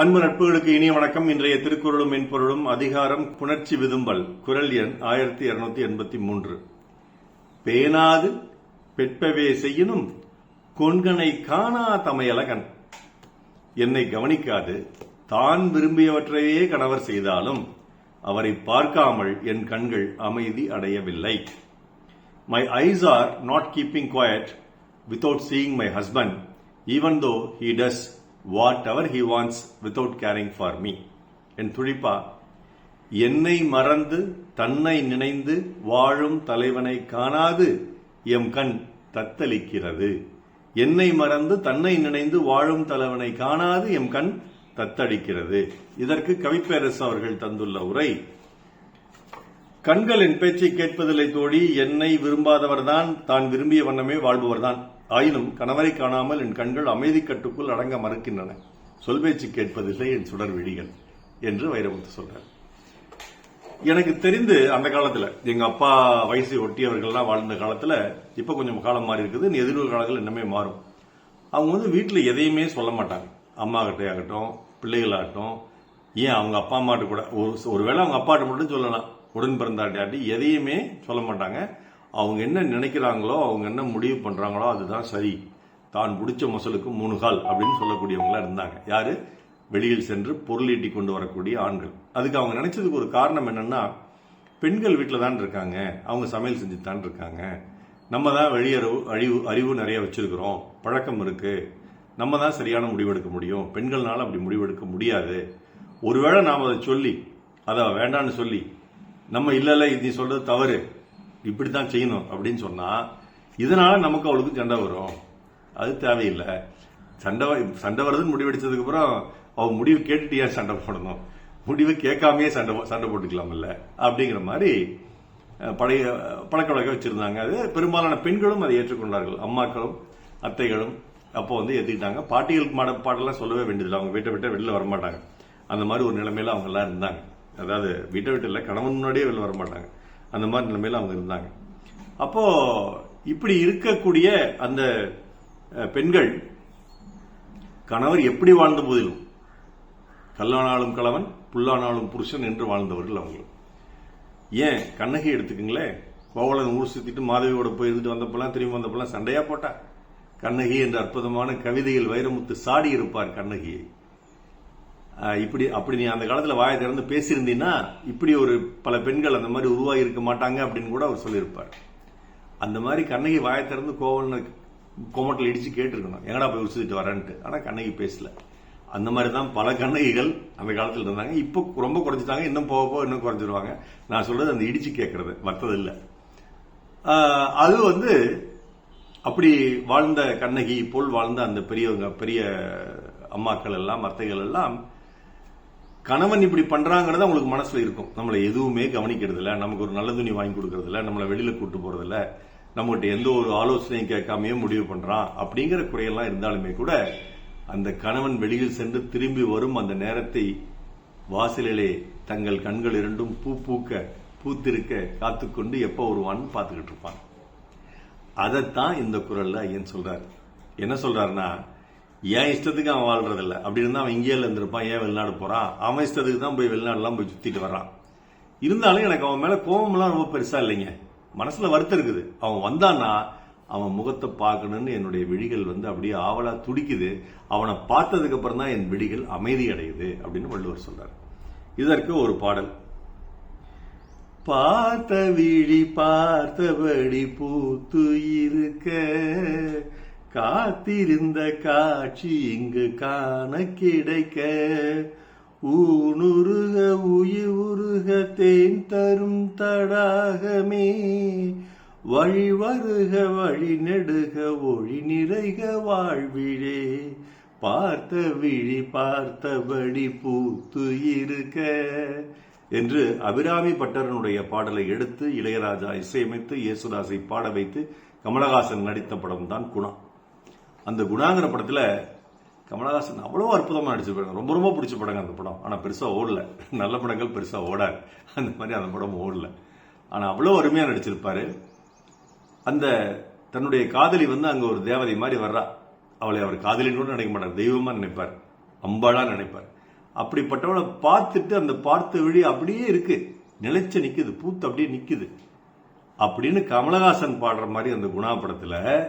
அன்பு நட்புகளுக்கு இனிய வணக்கம். இன்றைய திருக்குறளும் மென்பொருளும் அதிகாரம் புணர்ச்சி விதும்பல். குரல் எண் ஆயிரத்தி இருநூத்தி எண்பத்தி மூன்று. பேனாது பெட்பவே செய்யினும் கொன்கனை காணா தமையலகன் என்னை கவனிக்காது. தான் விரும்பியவற்றையே கணவர் செய்தாலும் அவரை பார்க்காமல் என் கண்கள் அமைதி அடையவில்லை. My eyes are not keeping quiet without seeing my husband even though he does whatever he wants without caring for me என் துடிப்பா என்னை மறந்து தன்னை நினைந்து வாழும் தலைவனை காணாது எம் கண் தத்தளிக்கிறது. என்னை மறந்து தன்னை நினைந்து வாழும் தலைவனை காணாது எம் கண் தத்தளிக்கிறது. இதற்கு கவிப்பேரசு அவர்கள் தந்துள்ள உரை. கண்கள் என் பேச்சை கேட்பதில்லை தோழி என்னை விரும்பாதவர்தான் தான் விரும்பிய வண்ணமே வாழ்பவர்தான். ஆயினும் கணவரை காணாமல் என் கண்கள் அமைதி கட்டுக்குள் அடங்க மறுக்கின்றன. சொல்பேச்சு கேட்பதில்லை என் சுடர் விழிகள் என்று வைரமுத்து சொல்றார். எனக்கு தெரிந்து அந்த காலத்துல எங்க அப்பா வயசை ஒட்டியவர்கள்லாம் வாழ்ந்த காலத்துல இப்ப கொஞ்சம் காலம் மாறி இருக்குது. இனி எதிர்வு காலங்கள் இன்னமே மாறும். அவங்க வந்து வீட்டுல எதையுமே சொல்ல மாட்டாங்க. அம்மா கிட்டே ஆகட்டும் பிள்ளைகளாகட்டும். ஏன் அவங்க அப்பா அம்மாட்ட கூட ஒரு ஒருவேளை அவங்க அப்பாட்ட மட்டும் சொல்லலாம். உடன் பிறந்தாட்டி எதையுமே சொல்ல மாட்டாங்க. அவங்க என்ன நினைக்கிறாங்களோ அவங்க என்ன முடிவு பண்ணுறாங்களோ அதுதான் சரி. தான் பிடிச்ச மசலுக்கு மூணு கால் அப்படின்னு சொல்லக்கூடியவங்களாம் இருந்தாங்க. யார்? வெளியில் சென்று பொருள் ஈட்டி கொண்டு வரக்கூடிய ஆண்கள். அதுக்கு அவங்க நினைச்சதுக்கு ஒரு காரணம் என்னன்னா பெண்கள் வீட்டில் தான் இருக்காங்க. அவங்க சமையல் செஞ்சு தான் இருக்காங்க. நம்ம தான் வெளியறிவு அழிவு அறிவு நிறைய வச்சிருக்கிறோம். பழக்கம் இருக்கு. நம்ம தான் சரியான முடிவெடுக்க முடியும். பெண்கள்னால அப்படி முடிவெடுக்க முடியாது. ஒருவேளை நாம் அதை சொல்லி அதை வேண்டான்னு சொல்லி நம்ம இல்லைல்ல இது நீ சொல்றது தவறு. இப்படி தான் செய்யணும் அப்படின்னு சொன்னால் இதனால நமக்கு அவளுக்கு சண்டை வரும். அது தேவையில்லை. சண்டை சண்டை வருதுன்னு முடிவெடிச்சதுக்கு அவள் அவ முடிவு கேட்டுட்டு ஏன் சண்டை போடணும்? முடிவு கேட்காமையே சண்டை சண்டை போட்டுக்கலாம்ல அப்படிங்கிற மாதிரி பழைய பழக்க வழக்க வச்சுருந்தாங்க. அது பெரும்பாலான பெண்களும் அதை ஏற்றுக்கொண்டார்கள். அம்மாக்களும் அத்தைகளும் அப்போ வந்து ஏற்றுக்கிட்டாங்க பாட்டிகளுக்கு மாட பாட்டெல்லாம் சொல்லவே வேண்டியதில்லை. அவங்க வீட்டை விட்டு வெளில வரமாட்டாங்க. அந்த மாதிரி ஒரு நிலைமையில அவங்க எல்லாம் இருந்தாங்க. அதாவது வீட்டை விட்டு இல்லை கணவன் முன்னாடியே வெளில வரமாட்டாங்க. அந்த மாதிரி நிலைமையில் அவங்க இருந்தாங்க. அப்போ இப்படி இருக்கக்கூடிய அந்த பெண்கள் கணவர் எப்படி வாழ்ந்த போதிலும் கல்லானாலும் கணவன் புல்லானாலும் புருஷன் என்று வாழ்ந்தவர்கள் அவங்க ஏன்? கண்ணகி எடுத்துக்கங்களேன். கோவலன் ஊர் சுத்திட்டு மாதவியோட போய் இருந்துட்டு வந்தப்பெல்லாம் திரும்பி வந்தப்பெல்லாம் சண்டையா போட்டா. கண்ணகி என்ற அற்புதமான கவிதையில் வைரமுத்து சாடி இருப்பார் கண்ணகியை இப்படி அப்படி நீ அந்த காலத்தில் வாயை திறந்து பேசியிருந்தீங்கன்னா இப்படி ஒரு பல பெண்கள் அந்த மாதிரி உருவாகி இருக்க மாட்டாங்க அப்படின்னு கூட அவர் சொல்லியிருப்பார். அந்த மாதிரி கண்ணகி வாயை திறந்து கோவம்னு கோமட்டில் இடிச்சு கேட்டிருக்கணும். எங்கடா போய் உசுதிட்டு வரேன்ட்டு. ஆனால் கண்ணகி பேசல. அந்த மாதிரி தான் பல கண்ணகிகள் அந்த காலத்தில் இருந்தாங்க. இப்போ ரொம்ப குறைஞ்சிட்டாங்க. இன்னும் போக போக இன்னும் குறைஞ்சிருவாங்க. நான் சொல்றது அந்த இடிச்சு கேட்கறது மற்றதில்லை அது வந்து அப்படி வாழ்ந்த கண்ணகி போல் வாழ்ந்த அந்த பெரியவங்க பெரிய அம்மாக்கள் எல்லாம் அத்தைகள் எல்லாம் கணவன் இப்படி பண்றாங்கிறது அவங்களுக்கு மனசுல இருக்கும். நம்மளை எதுவுமே கவனிக்கிறது இல்ல நமக்கு ஒரு நல்ல துணி வாங்கி கொடுக்கறது இல்ல நம்மளை வெளியில கூட்டு போறது இல்ல நம்மகிட்ட எந்த ஒரு ஆலோசனையும் கேட்காமயே முடிவு பண்றான். அப்படிங்கிற குறையெல்லாம் இருந்தாலுமே கூட அந்த கணவன் வெளியில் சென்று திரும்பி வரும் அந்த நேரத்தை வாசலிலே தங்கள் கண்கள் இரண்டும் பூ பூக்க பூத்திருக்க காத்துக்கொண்டு எப்ப வருவான்னு பார்த்துக்கிட்டு இருப்பான். அதைத்தான் இந்த குரல்ல ஐயன் சொல்றாரு. என்ன சொல்றாருன்னா என் இஷ்டத்துக்கு அவன் வாழ்றது இல்ல அப்படி இருந்தா அவன் இங்கேயே இருந்திருப்பான். ஏன் வெளிநாடு போறான் அவன் இஷ்டத்துக்கு தான் போய் வெளிநாடுலாம் போய் சுத்திட்டு வர்றான். இருந்தாலும் எனக்கு அவன் மேல கோபம்லாம் ரொம்ப பெருசா இல்லைங்க. மனசுல வருத்தம் இருக்குது. அவன் வந்தான்னா அவன் முகத்தை பார்க்கணும்னு என்னுடைய விழிகள் வந்து அப்படியே ஆவலா துடிக்குது. அவனை பார்த்ததுக்கு அப்புறம் தான் என் விழிகள் அமைதி அடையுது அப்படின்னு வள்ளுவர் சொல்றார். இதற்கு ஒரு பாடல். பார்த்த விழி பார்த்தபடி பூத்து இருக்க காத்திருந்த காட்சி இங்கு காண கிடைக்க. ஊனுருக உயிர் உருக தேன் தரும் தடாகமே. வழி வருக வழி நெடுக ஒளி நிறைக வாழ்விழே பார்த்த விழி பார்த்தபடி பூத்து இருக்க. என்று அபிராமி பட்டரனுடைய பாடலை எடுத்து இளையராஜா இசையமைத்து இயேசுதாசை பாட வைத்து கமலஹாசன் நடித்த படம் தான் குணா அந்த குணாங்கிற படத்துல கமலஹாசன் அவ்வளவு அற்புதமா நடிச்சிருப்பாங்க ரொம்ப ரொம்ப பிடிச்ச படங்க அந்த படம். ஆனா பெருசா ஓடல. நல்ல படங்கள் பெருசா ஓடாது. அந்த மாதிரி அந்த படம் ஓடல. ஆனா அவ்வளவு அருமையா நடிச்சிருப்பாரு. அந்த தன்னுடைய காதலி வந்து அங்க ஒரு தேவதை மாதிரி வர்றா. அவளை அவர் காதலின்னு கூட நினைக்க மாட்டார். தெய்வமா நினைப்பார். அம்பாளா நினைப்பார். அப்படிப்பட்டவளை பார்த்துட்டு அந்த பார்த்த விழி அப்படியே இருக்கு. நிலைச்சு நிக்குது. பூத்து அப்படியே நிக்குது. அப்படின்னு கமலஹாசன் பாடுற மாதிரி அந்த குணா படத்துல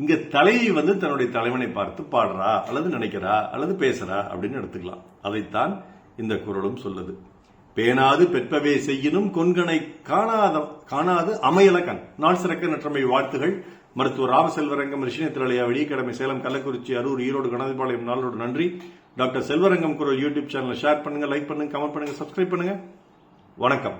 இங்க தலைவி வந்து தன்னுடைய தலைவனை பார்த்து பாடுறா அல்லது நினைக்கிறா அல்லது பேசுறா அப்படின்னு எடுத்துக்கலாம். அதைத்தான் இந்த குரலும் சொல்லுது. பேணாது பெற்பவே செய்யினும் கொன்கனை காணாத காணாது அமையல நாள் சிறக்க நற்றமை வாழ்த்துகள். மருத்துவர் ராமசெல்வரங்கம் ரிஷினி திரளையா வெடிக்கடமை சேலம் கள்ளக்குறிச்சி அரூர் ஈரோடு கணதிபாளையம் நாளோடு நன்றி. டாக்டர் செல்வரங்கம் குரல் யூடியூப் சேனலை ஷேர் பண்ணுங்க லைக் பண்ணுங்க கமெண்ட் பண்ணுங்க சப்ஸ்கிரைப் பண்ணுங்க. வணக்கம்.